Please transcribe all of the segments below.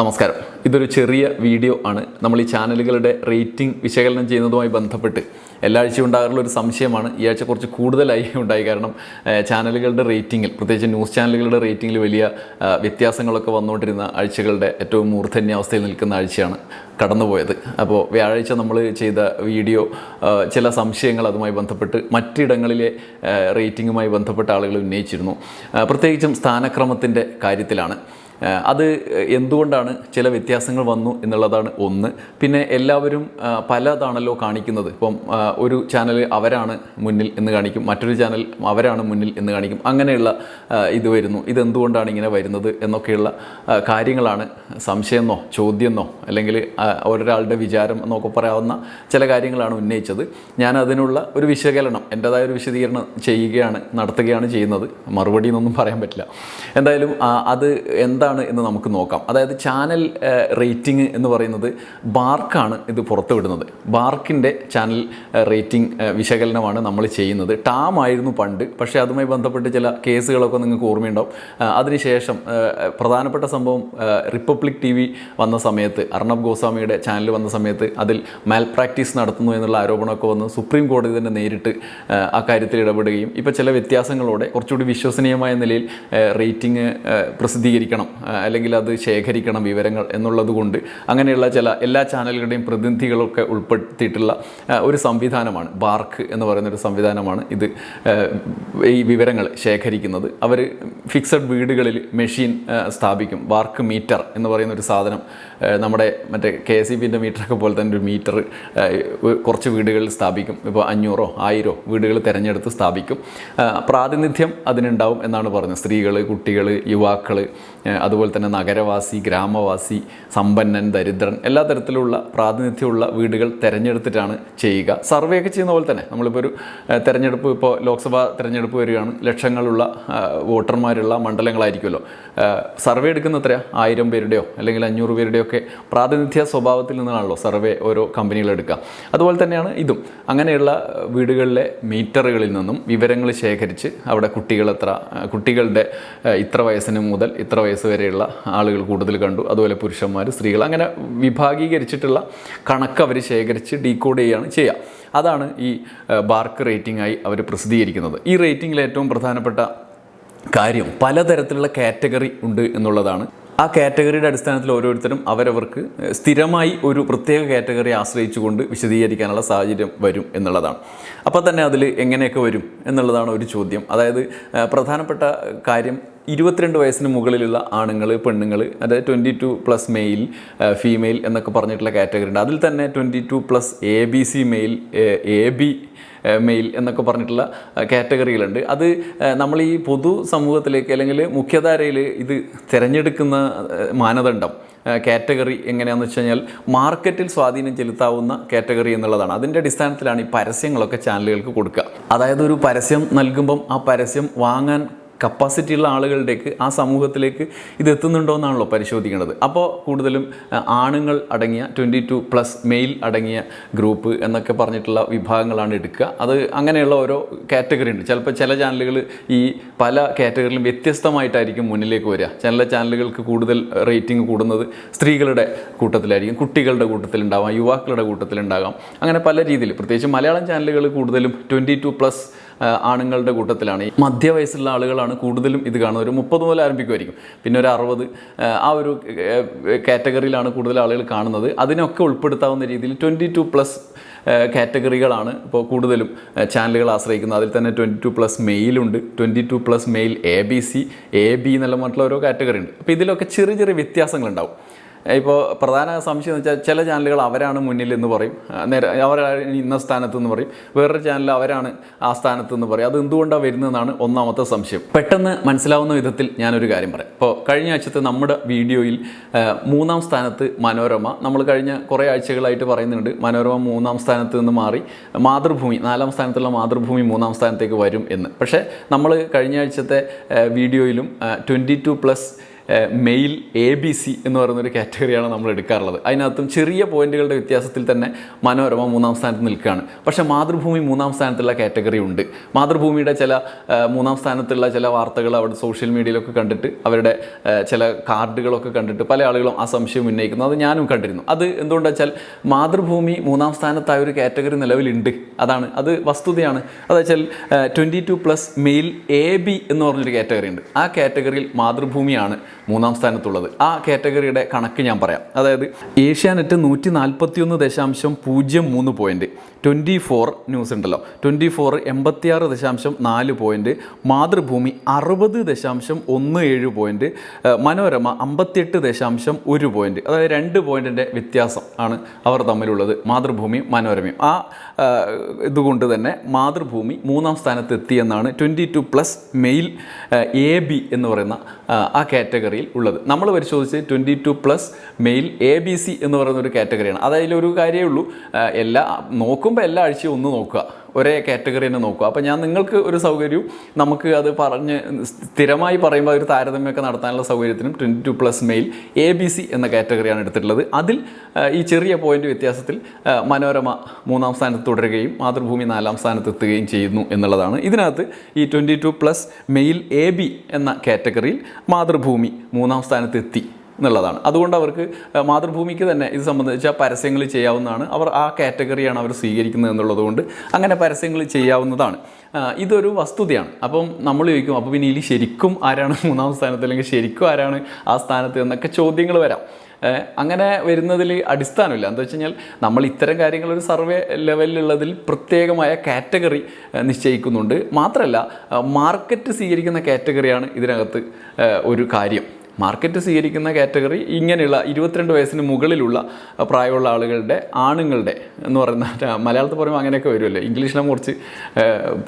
നമസ്കാരം. ഇതൊരു ചെറിയ വീഡിയോ ആണ്. നമ്മൾ ഈ ചാനലുകളുടെ റേറ്റിംഗ് വിശകലനം ചെയ്യുന്നതുമായി ബന്ധപ്പെട്ട് എല്ലാ ആഴ്ചയും ഉണ്ടാകാറുള്ള ഒരു സംശയമാണ്. ഈ ആഴ്ച കുറച്ച് കൂടുതലായി ഉണ്ടായി. കാരണം ചാനലുകളുടെ റേറ്റിംഗിൽ പ്രത്യേകിച്ച് ന്യൂസ് ചാനലുകളുടെ റേറ്റിംഗിൽ വലിയ വ്യത്യാസങ്ങളൊക്കെ വന്നുകൊണ്ടിരുന്ന ആഴ്ചകളുടെ ഏറ്റവും മൂർധന്യാവസ്ഥയിൽ നിൽക്കുന്ന ആഴ്ചയാണ് കടന്നുപോയത്. അപ്പോൾ വ്യാഴാഴ്ച നമ്മൾ ചെയ്ത വീഡിയോ ചില സംശയങ്ങൾ അതുമായി ബന്ധപ്പെട്ട് മറ്റിടങ്ങളിലെ റേറ്റിങ്ങുമായി ബന്ധപ്പെട്ട ആളുകൾ ഉന്നയിച്ചിരുന്നു. പ്രത്യേകിച്ചും സ്ഥാനക്രമത്തിന്റെ കാര്യത്തിലാണ്. അത് എന്തുകൊണ്ടാണ് ചില വ്യത്യാസങ്ങൾ വന്നു എന്നുള്ളതാണ് ഒന്ന്. പിന്നെ എല്ലാവരും പലതാണല്ലോ കാണിക്കുന്നത്. ഇപ്പം ഒരു ചാനൽ അവരാണ് മുന്നിൽ എന്ന് കാണിക്കും. മറ്റൊരു ചാനൽ അവരാണ് മുന്നിൽ എന്ന് കാണിക്കും. അങ്ങനെയുള്ള ഇത് വരുന്നു. ഇതെന്തുകൊണ്ടാണ് ഇങ്ങനെ വരുന്നത് എന്നൊക്കെയുള്ള കാര്യങ്ങളാണ് സംശയമെന്നോ ചോദ്യമെന്നോ അല്ലെങ്കിൽ ഒരാളുടെ വിചാരം എന്നൊക്കെ പറയാവുന്ന ചില കാര്യങ്ങളാണ് ഉന്നയിച്ചത്. ഞാൻ അതിനുള്ള ഒരു വിശകലനം എന്റെതായ ഒരു വിശദീകരണം ചെയ്യുകയാണ് നടത്തുകയാണ് ചെയ്യുന്നത്. മറുപടി എന്നൊന്നും പറയാൻ പറ്റില്ല. എന്തായാലും അത് അത് എന്താണ് എന്ന് നമുക്ക് നോക്കാം. അതായത് ചാനൽ റേറ്റിംഗ് എന്ന് പറയുന്നത് ബാർക്കാണ് ഇത് പുറത്തുവിടുന്നത്. ബാർക്കിന്റെ ചാനൽ റേറ്റിംഗ് വിശകലനമാണ് നമ്മൾ ചെയ്യുന്നത്. ടാം ആയിരുന്നു പണ്ട് പക്ഷേ അതുമായി ബന്ധപ്പെട്ട് ചില കേസുകളൊക്കെ നിങ്ങൾക്ക് ഓർമ്മയുണ്ടാവും. അതിനുശേഷം പ്രധാനപ്പെട്ട സംഭവം റിപ്പബ്ലിക് ടി വി വന്ന സമയത്ത് അർണബ് ഗോസ്വാമിയുടെ ചാനൽ വന്ന സമയത്ത് അതിൽ മാൽ പ്രാക്ടീസ് നടത്തുന്നു എന്നുള്ള ആരോപണമൊക്കെ വന്ന് സുപ്രീം കോടതി തന്നെ നേരിട്ട് ആ, കാര്യത്തിൽ ഇടപെടുകയും. ഇപ്പോൾ ചില വ്യത്യാസങ്ങളോടെ കുറച്ചുകൂടി വിശ്വസനീയമായ നിലയിൽ റേറ്റിംഗ് പ്രസിദ്ധീകരിക്കണം. അല്ലെങ്കിൽ അത് ശേഖരിക്കണം വിവരങ്ങൾ എന്നുള്ളതുകൊണ്ട് അങ്ങനെയുള്ള ചില എല്ലാ ചാനലുകളുടെയും പ്രതിനിധികളൊക്കെ ഉൾപ്പെടുത്തിയിട്ടുള്ള ഒരു സംവിധാനമാണ്. ബാർക്ക് എന്ന് പറയുന്നൊരു സംവിധാനമാണ് ഇത്. ഈ വിവരങ്ങൾ ശേഖരിക്കുന്നത്. അവർ ഫിക്സഡ് വീടുകളിൽ മെഷീൻ സ്ഥാപിക്കും. ബാർക്ക് മീറ്റർ എന്ന് പറയുന്ന ഒരു സാധനം നമ്മുടെ മറ്റേ കെ ഇ ബിന്റെ മീറ്ററൊക്കെ പോലെ തന്നെ ഒരു മീറ്റർ കുറച്ച് വീടുകളിൽ സ്ഥാപിക്കും. ഇപ്പോൾ അഞ്ഞൂറോ ആയിരോ വീടുകൾ തിരഞ്ഞെടുത്ത് സ്ഥാപിക്കും. പ്രാതിനിധ്യം അതിനുണ്ടാവും എന്നാണ് പറഞ്ഞത്. സ്ത്രീകൾ കുട്ടികൾ യുവാക്കൾ അതുപോലെ തന്നെ നഗരവാസി ഗ്രാമവാസി സമ്പന്നൻ ദരിദ്രൻ എല്ലാ തരത്തിലുള്ള പ്രാതിനിധ്യമുള്ള വീടുകൾ തിരഞ്ഞെടുത്തിട്ടാണ് ചെയ്യുക. സർവേ ഒക്കെ ചെയ്യുന്ന പോലെ തന്നെ നമ്മളിപ്പോൾ ഒരു തിരഞ്ഞെടുപ്പ് ഇപ്പോൾ ലോക്സഭാ തിരഞ്ഞെടുപ്പ് വരികയാണ്. ലക്ഷങ്ങളുള്ള വോട്ടർമാരുള്ള മണ്ഡലങ്ങളായിരിക്കുമല്ലോ. സർവേ എടുക്കുന്ന ആയിരം പേരുടെയോ അല്ലെങ്കിൽ അഞ്ഞൂറ് പേരുടെയോ ഒക്കെ പ്രാതിനിധ്യ സ്വഭാവത്തിൽ നിന്നാണല്ലോ സർവേ ഓരോ കമ്പനികൾ എടുക്കുക. അതുപോലെ തന്നെയാണ് ഇതും. അങ്ങനെയുള്ള വീടുകളിലെ മീറ്ററുകളിൽ നിന്നും വിവരങ്ങൾ ശേഖരിച്ച് അവിടെ കുട്ടികൾ എത്ര കുട്ടികളുടെ ഇത്ര വയസ്സിന് മുതൽ ഇത്ര വയസ്സ് വരെയുള്ള ആളുകൾ കൂടുതൽ കണ്ടു. അതുപോലെ പുരുഷന്മാർ സ്ത്രീകൾ. അങ്ങനെ വിഭാഗീകരിച്ചിട്ടുള്ള കണക്ക് അവർ ശേഖരിച്ച് ഡീകോഡ് ചെയ്യുകയാണ് ചെയ്യുക. അതാണ് ഈ ബാർക്ക് റേറ്റിംഗ് ആയി അവർ പ്രസിദ്ധീകരിക്കുന്നത്. ഈ റേറ്റിംഗിൽ ഏറ്റവും പ്രധാനപ്പെട്ട കാര്യം പലതരത്തിലുള്ള കാറ്റഗറി ഉണ്ട് എന്നുള്ളതാണ്. ആ കാറ്റഗറിയുടെ അടിസ്ഥാനത്തിൽ ഓരോരുത്തരും അവരവർക്ക് സ്ഥിരമായി ഒരു പ്രത്യേക കാറ്റഗറി ആശ്രയിച്ചുകൊണ്ട് വിശദീകരിക്കാനുള്ള സാഹചര്യം വരും എന്നുള്ളതാണ്. അപ്പോൾ തന്നെ അതിൽ എങ്ങനെയൊക്കെ വരും എന്നുള്ളതാണ് ഒരു ചോദ്യം. അതായത് പ്രധാനപ്പെട്ട കാര്യം ഇരുപത്തിരണ്ട് വയസ്സിന് മുകളിലുള്ള ആണുങ്ങൾ പെണ്ണുങ്ങൾ അതായത് twenty two plus male female എന്നൊക്കെ പറഞ്ഞിട്ടുള്ള കാറ്റഗറി ഉണ്ട്. അതിൽ തന്നെ twenty two plus A B C male A B male എന്നൊക്കെ പറഞ്ഞിട്ടുള്ള കാറ്റഗറികളുണ്ട് അത് നമ്മൾ ഈ പൊതു സമൂഹത്തിലേക്ക് അല്ലെങ്കിൽ മുഖ്യധാരയിൽ ഇത് തിരഞ്ഞെടുക്കുന്ന മാനദണ്ഡം കാറ്റഗറി എങ്ങനെയാണെന്ന് വെച്ച് കഴിഞ്ഞാൽ മാർക്കറ്റിൽ സ്വാധീനം ചെലുത്താവുന്ന കാറ്റഗറി എന്നുള്ളതാണ്. അതിന്റെ അടിസ്ഥാനത്തിലാണ് ഈ പരസ്യങ്ങളൊക്കെ ചാനലുകൾക്ക് കൊടുക്കുക. അതായത് ഒരു പരസ്യം നൽകുമ്പം ആ പരസ്യം വാങ്ങാൻ കപ്പാസിറ്റി ഉള്ള ആളുകളുടേക്ക് ആ സമൂഹത്തിലേക്ക് ഇത് എത്തുന്നുണ്ടോ എന്നാണല്ലോ പരിശോധിക്കേണ്ടത്. അപ്പോൾ കൂടുതലും ആണുങ്ങൾ അടങ്ങിയ ട്വന്റി ടു പ്ലസ് മെയിൽ അടങ്ങിയ ഗ്രൂപ്പ് എന്നൊക്കെ പറഞ്ഞിട്ടുള്ള വിഭാഗങ്ങളാണ് എടുക്കുക. അത് അങ്ങനെയുള്ള ഓരോ കാറ്റഗറി ഉണ്ട്. ചിലപ്പോൾ ചില ചാനലുകൾ ഈ പല കാറ്റഗറിയിലും വ്യത്യസ്തമായിട്ടായിരിക്കും മുന്നിലേക്ക് വരിക. ചില ചാനലുകൾക്ക് കൂടുതൽ റേറ്റിംഗ് കൂടുന്നത് സ്ത്രീകളുടെ കൂട്ടത്തിലായിരിക്കും കുട്ടികളുടെ കൂട്ടത്തിലുണ്ടാവാം യുവാക്കളുടെ കൂട്ടത്തിലുണ്ടാകാം. അങ്ങനെ പല രീതിയിൽ. പ്രത്യേകിച്ച് മലയാളം ചാനലുകൾ കൂടുതലും ട്വന്റി ടു പ്ലസ് ആണുങ്ങളുടെ കൂട്ടത്തിലാണ്. ഈ മധ്യവയസ്സുള്ള ആളുകളാണ് കൂടുതലും ഇത് കാണുന്നത്. ഒരു മുപ്പത് മുതൽ ആരംഭിക്കുമായിരിക്കും. പിന്നെ ഒരു അറുപത് ആ, ഒരു കാറ്റഗറിയിലാണ് കൂടുതൽ ആളുകൾ കാണുന്നത്. അതിനൊക്കെ ഉൾപ്പെടുത്താവുന്ന രീതിയിൽ ട്വന്റി ടു പ്ലസ് കാറ്റഗറികളാണ് ഇപ്പോൾ കൂടുതലും ചാനലുകൾ ആശ്രയിക്കുന്നത്. അതിൽ തന്നെ twenty two plus മെയിലുണ്ട് twenty two plus male A B C A B എന്നുള്ള മറ്റുള്ള ഓരോ കാറ്റഗറി ഉണ്ട്. അപ്പോൾ ഇതിലൊക്കെ ചെറിയ ചെറിയ വ്യത്യാസങ്ങളുണ്ടാവും. ഇപ്പോൾ പ്രധാന സംശയം എന്ന് വെച്ചാൽ ചില ചാനലുകൾ അവരാണ് മുന്നിൽ എന്ന് പറയും. നേരെ അവരാണ് ഇന്ന സ്ഥാനത്ത് എന്ന് പറയും. വേറൊരു ചാനൽ അവരാണ് ആ സ്ഥാനത്ത് എന്ന് പറയും. അത് എന്തുകൊണ്ടാണ് വരുന്നതെന്നാണ് ഒന്നാമത്തെ സംശയം. പെട്ടെന്ന് മനസ്സിലാവുന്ന വിധത്തിൽ ഞാനൊരു കാര്യം പറയാം. ഇപ്പോൾ കഴിഞ്ഞ ആഴ്ചത്തെ നമ്മുടെ വീഡിയോയിൽ മൂന്നാം സ്ഥാനത്ത് മനോരമ. നമ്മൾ കഴിഞ്ഞ കുറേ ആഴ്ചകളായിട്ട് പറയുന്നുണ്ട് മനോരമ മൂന്നാം സ്ഥാനത്ത് നിന്ന് മാറി മാതൃഭൂമി നാലാം സ്ഥാനത്തുള്ള മാതൃഭൂമി മൂന്നാം സ്ഥാനത്തേക്ക് വരും എന്ന്. പക്ഷേ നമ്മൾ കഴിഞ്ഞ ആഴ്ചത്തെ വീഡിയോയിലും twenty two plus male A B C എന്ന് പറയുന്ന ഒരു കാറ്റഗറിയാണ് നമ്മൾ എടുക്കാറുള്ളത്. അതിനകത്തും ചെറിയ പോയിന്റുകളുടെ വ്യത്യാസത്തിൽ തന്നെ മനോരമ മൂന്നാം സ്ഥാനത്ത് നിൽക്കുകയാണ്. പക്ഷേ മാതൃഭൂമി മൂന്നാം സ്ഥാനത്തുള്ള കാറ്റഗറി ഉണ്ട്. മാതൃഭൂമിയുടെ ചില മൂന്നാം സ്ഥാനത്തുള്ള ചില വാർത്തകൾ അവിടെ സോഷ്യൽ മീഡിയയിലൊക്കെ കണ്ടിട്ട് അവരുടെ ചില കാർഡുകളൊക്കെ കണ്ടിട്ട് പല ആളുകളും ആ സംശയം ഉന്നയിക്കുന്നു. അത് ഞാനും കണ്ടിരുന്നു. അത് എന്തുകൊണ്ടാ വെച്ചാൽ മാതൃഭൂമി മൂന്നാം സ്ഥാനത്തായ ഒരു കാറ്റഗറി നിലവിലുണ്ട്. അതാണ് അത് വസ്തുതയാണ്. അതെന്ന് വെച്ചാൽ twenty two plus male A B എന്ന് പറഞ്ഞൊരു കാറ്റഗറി ഉണ്ട്. ആ കാറ്റഗറിയിൽ മാതൃഭൂമിയാണ്. മൂന്നാം സ്ഥാനത്തുള്ളത്. ആ കാറ്റഗറിയുടെ കണക്ക് ഞാൻ പറയാം. അതായത് ഏഷ്യാനെറ്റ് നൂറ്റി നാൽപ്പത്തിയൊന്ന് ദശാംശം പൂജ്യം മൂന്ന് പോയിന്റ് ട്വന്റി ഫോർ ന്യൂസ് ഉണ്ടല്ലോ. ട്വന്റി ഫോർ എൺപത്തിയാറ് ദശാംശം നാല് പോയിന്റ് മാതൃഭൂമി അറുപത് ദശാംശം ഒന്ന് ഏഴ് പോയിന്റ് മനോരമ അമ്പത്തിയെട്ട് ദശാംശം ഒരു പോയിന്റ് അതായത് രണ്ട് പോയിന്റിന്റെ വ്യത്യാസം ആണ് അവർ തമ്മിലുള്ളത് മാതൃഭൂമി മനോരമയും. ആ ഇതുകൊണ്ട് തന്നെ മാതൃഭൂമി മൂന്നാം സ്ഥാനത്ത് എത്തിയെന്നാണ് twenty two plus male A B എന്ന് പറയുന്ന ആ, കാറ്റഗറിയിൽ ഉള്ളത്. നമ്മൾ പരിശോധിച്ച് twenty two plus male A B C എന്ന് പറയുന്ന ഒരു കാറ്റഗറിയാണ്. അതായത് കാര്യമേ ഉള്ളൂ എല്ലാ എല്ലാ നോക്കുമ്പോൾ എല്ലാ ആഴ്ചയും ഒന്ന് നോക്കുക. ഒരേ കാറ്റഗറി തന്നെ നോക്കുക. അപ്പോൾ ഞാൻ നിങ്ങൾക്ക് ഒരു സൗകര്യവും നമുക്ക് അത് പറഞ്ഞ് സ്ഥിരമായി പറയുമ്പോൾ ഒരു താരതമ്യമൊക്കെ നടത്താനുള്ള സൗകര്യത്തിനും twenty two plus male A B C എന്ന കാറ്റഗറിയാണ് എടുത്തിട്ടുള്ളത്. അതിൽ ഈ ചെറിയ പോയിന്റ് വ്യത്യാസത്തിൽ മനോരമ മൂന്നാം സ്ഥാനത്ത് തുടരുകയും മാതൃഭൂമി നാലാം സ്ഥാനത്ത് എത്തുകയും ചെയ്യുന്നു എന്നുള്ളതാണ്. ഇതിനകത്ത് ഈ twenty two plus male A B എന്ന കാറ്റഗറിയിൽ മാതൃഭൂമി മൂന്നാം സ്ഥാനത്ത് എത്തി. എന്നുള്ളതാണ്. അതുകൊണ്ട് അവർക്ക് മാതൃഭൂമിക്ക് തന്നെ ഇത് സംബന്ധിച്ച പരസ്യങ്ങൾ ചെയ്യാവുന്നതാണ്. അവർ ആ കാറ്റഗറിയാണ് അവർ സ്വീകരിക്കുന്നത് എന്നുള്ളതുകൊണ്ട് അങ്ങനെ പരസ്യങ്ങൾ ചെയ്യാവുന്നതാണ്. ഇതൊരു വസ്തുതയാണ്. അപ്പം നമ്മൾ ചോദിക്കും അപ്പോൾ പിന്നെ ഇതിൽ ശരിക്കും ആരാണ് മൂന്നാം സ്ഥാനത്ത്? അല്ലെങ്കിൽ ശരിക്കും ആരാണ് ആ സ്ഥാനത്ത്? എന്നൊക്കെ ചോദ്യങ്ങൾ വരാം. അങ്ങനെ വരുന്നതിൽ അടിസ്ഥാനമില്ല. എന്താ വെച്ച് കഴിഞ്ഞാൽ നമ്മൾ ഇത്തരം കാര്യങ്ങൾ ഒരു സർവേ ലെവലിലുള്ളതിൽ പ്രത്യേകമായ കാറ്റഗറി നിശ്ചയിക്കുന്നുണ്ട്. മാത്രമല്ല മാർക്കറ്റ് സ്വീകരിക്കുന്ന കാറ്റഗറിയാണ് ഇതിനകത്ത് ഒരു കാര്യം. മാർക്കറ്റ് സ്വീകരിക്കുന്ന കാറ്റഗറി ഇങ്ങനെയുള്ള ഇരുപത്തിരണ്ട് വയസ്സിന് മുകളിലുള്ള പ്രായമുള്ള ആളുകളുടെ ആണുങ്ങളുടെ എന്ന് പറയുന്ന മലയാളത്തിൽ പറയുമ്പോൾ അങ്ങനെയൊക്കെ വരുമല്ലോ. ഇംഗ്ലീഷിനെ കുറച്ച്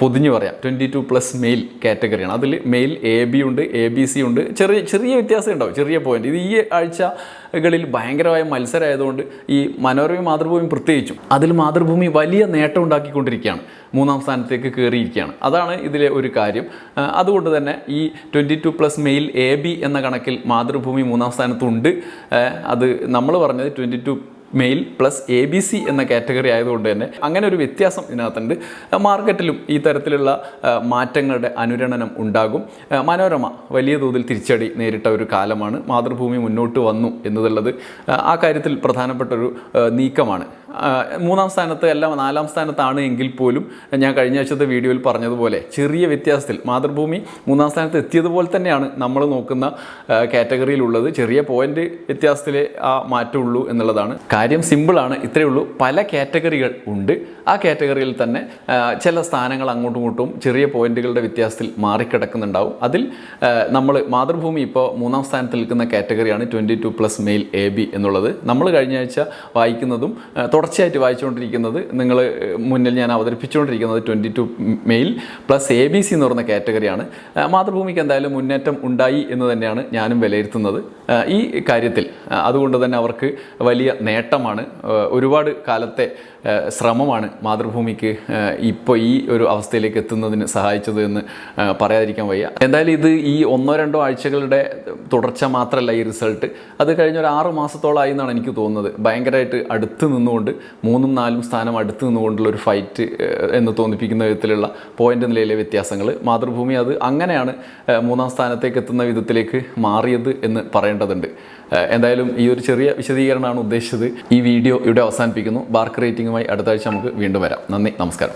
പൊതിഞ്ഞ് പറയാം. ട്വന്റി ടു പ്ലസ് മെയിൽ കാറ്റഗറിയാണ് അതിൽ മെയിൽ എ ബി ഉണ്ട് എ ബി സി ഉണ്ട്. ചെറിയ ചെറിയ വ്യത്യാസം ഉണ്ടാവും. ചെറിയ പോയിന്റ് ഇത് ഈ ആഴ്ചകളിൽ ഭയങ്കരമായ മത്സരമായതുകൊണ്ട് ഈ മനോരമ മാതൃഭൂമി പ്രത്യേകിച്ചും അതിൽ മാതൃഭൂമി വലിയ നേട്ടം ഉണ്ടാക്കിക്കൊണ്ടിരിക്കുകയാണ്. മൂന്നാം സ്ഥാനത്തേക്ക് കയറിയിരിക്കുകയാണ്. അതാണ് ഇതിലെ ഒരു കാര്യം. അതുകൊണ്ട് തന്നെ ഈ twenty two plus male A B എന്ന കണക്കിൽ മാതൃഭൂമി മൂന്നാം സ്ഥാനത്തുണ്ട്. അത് നമ്മൾ പറഞ്ഞത് twenty two male plus A B C എന്ന കാറ്റഗറി ആയതുകൊണ്ട് തന്നെ അങ്ങനെ ഒരു വ്യത്യാസം ഇതിനകത്തുണ്ട്. മാർക്കറ്റിലും ഈ തരത്തിലുള്ള മാറ്റങ്ങളുടെ അനുരണനം ഉണ്ടാകും. മനോരമ വലിയ തോതിൽ തിരിച്ചടി നേരിട്ട ഒരു കാലമാണ് മാതൃഭൂമി മുന്നോട്ട് വന്നു എന്നുള്ളത്. ആ, കാര്യത്തിൽ പ്രധാനപ്പെട്ട ഒരു നീക്കമാണ്. മൂന്നാം സ്ഥാനത്ത് അല്ല നാലാം സ്ഥാനത്താണ് എങ്കിൽ പോലും ഞാൻ കഴിഞ്ഞ ആഴ്ചത്തെ വീഡിയോയിൽ പറഞ്ഞതുപോലെ ചെറിയ വ്യത്യാസത്തിൽ മാതൃഭൂമി മൂന്നാം സ്ഥാനത്ത് എത്തിയതുപോലെ തന്നെയാണ് നമ്മൾ നോക്കുന്ന കാറ്റഗറിയിലുള്ളത്. ചെറിയ പോയിന്റ് വ്യത്യാസത്തിലേ ആ മാറ്റമുള്ളൂ എന്നുള്ളതാണ്. കാര്യം സിമ്പിളാണ്. ഇത്രയേ ഉള്ളൂ. പല കാറ്റഗറികൾ ഉണ്ട്. ആ കാറ്റഗറിയിൽ തന്നെ ചില സ്ഥാനങ്ങൾ അങ്ങോട്ടും ഇങ്ങോട്ടും ചെറിയ പോയിന്റുകളുടെ വ്യത്യാസത്തിൽ മാറിക്കിടക്കുന്നുണ്ടാവും. അതിൽ നമ്മൾ മാതൃഭൂമി ഇപ്പോൾ മൂന്നാം സ്ഥാനത്ത് നിൽക്കുന്ന കാറ്റഗറിയാണ് twenty two plus male A B എന്നുള്ളത്. നമ്മൾ കഴിഞ്ഞ ആഴ്ച വായിക്കുന്നതും ആ, തുടർച്ചയായിട്ട് വായിച്ചുകൊണ്ടിരിക്കുന്നത് നിങ്ങൾ മുന്നിൽ ഞാൻ അവതരിപ്പിച്ചുകൊണ്ടിരിക്കുന്നത് twenty two male plus A B C എന്ന് പറയുന്ന കാറ്റഗറിയാണ്. മാതൃഭൂമിക്ക് എന്തായാലും മുന്നേറ്റം ഉണ്ടായി എന്ന് തന്നെയാണ് ഞാനും വിലയിരുത്തുന്നത്. ഈ കാര്യത്തിൽ അതുകൊണ്ട് തന്നെ അവർക്ക് വലിയ നേട്ടമാണ്. ഒരുപാട് കാലത്തെ ശ്രമമാണ് മാതൃഭൂമിക്ക് ഇപ്പോൾ ഈ ഒരു അവസ്ഥയിലേക്ക് എത്തുന്നതിന് സഹായിച്ചത് എന്ന് പറയാതിരിക്കാൻ വയ്യ. എന്തായാലും ഇത് ഈ ഒന്നോ രണ്ടോ ആഴ്ചകളുടെ തുടർച്ച മാത്രമല്ല ഈ റിസൾട്ട്. അത് കഴിഞ്ഞ ഒരു ആറ് മാസത്തോളമായി എന്നാണ് എനിക്ക് തോന്നുന്നത്. ഭയങ്കരമായിട്ട് അടുത്ത് നിന്നുകൊണ്ട് മൂന്നും നാലും സ്ഥാനം അടുത്ത് നിന്നുകൊണ്ടുള്ള ഒരു ഫൈറ്റ് എന്ന് തോന്നിപ്പിക്കുന്ന വിധത്തിലുള്ള പോയിന്റ് നിലയിലെ വ്യത്യാസങ്ങൾ മാതൃഭൂമി അത് അങ്ങനെയാണ് മൂന്നാം സ്ഥാനത്തേക്ക് എത്തുന്ന വിധത്തിലേക്ക് മാറിയത് എന്ന് പറയേണ്ടതുണ്ട്. എന്തായാലും ഈ ഒരു ചെറിയ വിശദീകരണമാണ് ഉദ്ദേശിച്ചത്. ഈ വീഡിയോ ഇവിടെ അവസാനിപ്പിക്കുന്നു. ബാർക്ക് റേറ്റിംഗുമായി അടുത്ത ആഴ്ച നമുക്ക് വീണ്ടും വരാം. നന്ദി നമസ്കാരം.